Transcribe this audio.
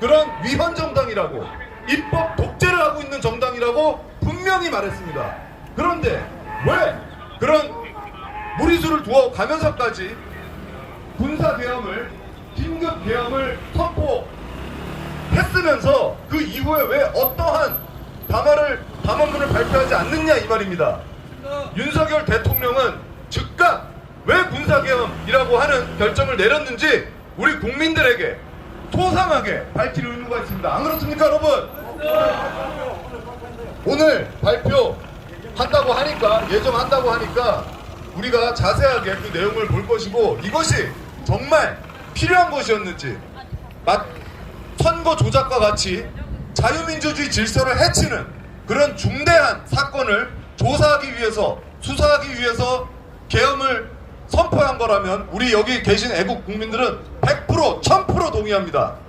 그런 위헌 정당이라고 입법 독재를 하고 있는 정당이라고 분명히 말했습니다. 그런데 왜 그런 무리수를 두어 가면서까지 군사 계엄을 긴급 계엄을 선포했으면서 그 이후에 왜 어떠한 담화를 담화문을 발표하지 않느냐 이 말입니다. 윤석열 대통령은 즉각 왜 군사계엄이라고 하는 결정을 내렸는지 우리 국민들에게 소상하게 밝힐 의무가 있습니다. 안 그렇습니까, 여러분? 오늘 발표 한다고 하니까 예정한다고 하니까 우리가 자세하게 그 내용을 볼 것이고 이것이 정말 필요한 것이었는지 막 선거 조작과 같이 자유민주주의 질서를 해치는 그런 중대한 사건을 조사하기 위해서 수사하기 위해서 계엄을 선포한 거라면 우리 여기 계신 애국 국민들은 100% 1000% 동의합니다.